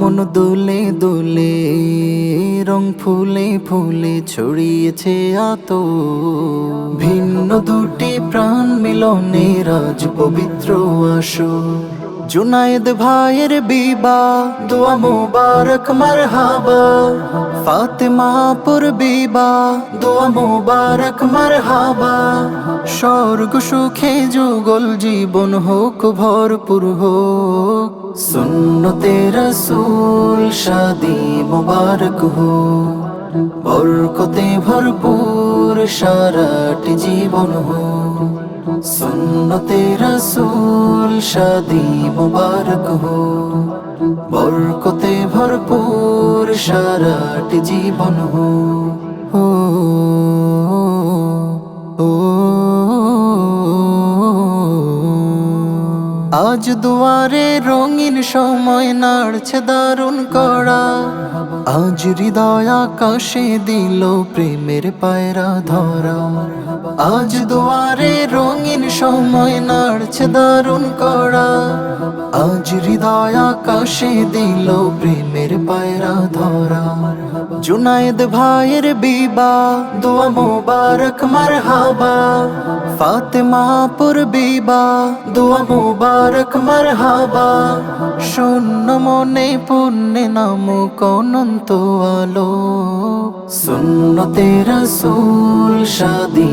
মন দোলে দোলে, রং ফুলে ফুলে ছড়িয়েছে আত ভিন্ন দুটি প্রাণ মিলনে রাজ পবিত্র আসো জুনায়েদ ভাইয়ের বিবা, দোয়া মুবারক, মারহাবা। ফাতেমা পুর বিবা, দোয়া মুবারক, মারহাবা। স্বর্গ, সুখে যুগল জীবন হোক, ভরপুর হোক, সুন্নতে রসুল শাদি মুবারক হো বরকতে ভরপুর সারাটি জীবন হো সুন্নতে রসুল শাদি মুবারক হো বরকতে ভরপুর সারাটি জীবন হো ও আজ দুয়ারে রঙিন সময় নাড়ছে দারুণ করা আজ হৃদয় আকাশে দিল প্রেমের পায়রা ধরা। আজ দুয়ারে রঙিন সময় নাড়ছে দারুণ করা আজ হৃদয় আকাশে দিল প্রেমের পায়রা ধরা। জুনায়েদ ভাইয়ের বিবা, দোয়া মোবারক, মারহাবা। ফাতেমা পুর বিবা, দোয়া মোবারক, মারহাবা। শূন্য মনে পুণ্যে নাম অনন্ত আলো। সুন্নতে রসুল শাদি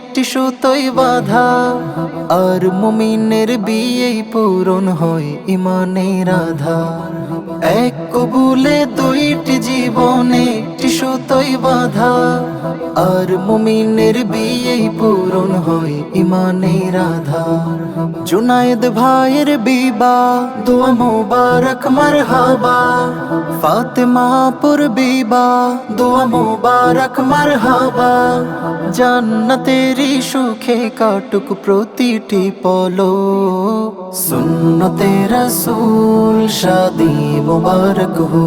একটি সুতোই বাধা আর মুমিনের বিয়েই পূরণ হয় ইমানের রাধা এক কবুলে দুইটি জীবনে একটি সুতোই বাধা। আর মুমিনের বিয়ে পূরণ হয় ইমানের আধার জুনায়েদ ভাইয়ের বিবা দোয়া মোবারক, মারহাবা। ফাতেমা পুর বিবা দোয়া মোবারক, মারহাবা। জান্নাতেরি সুখে কাটুক প্রতিটি পলো সুন্নতে রসুল শাদি মুবারক হো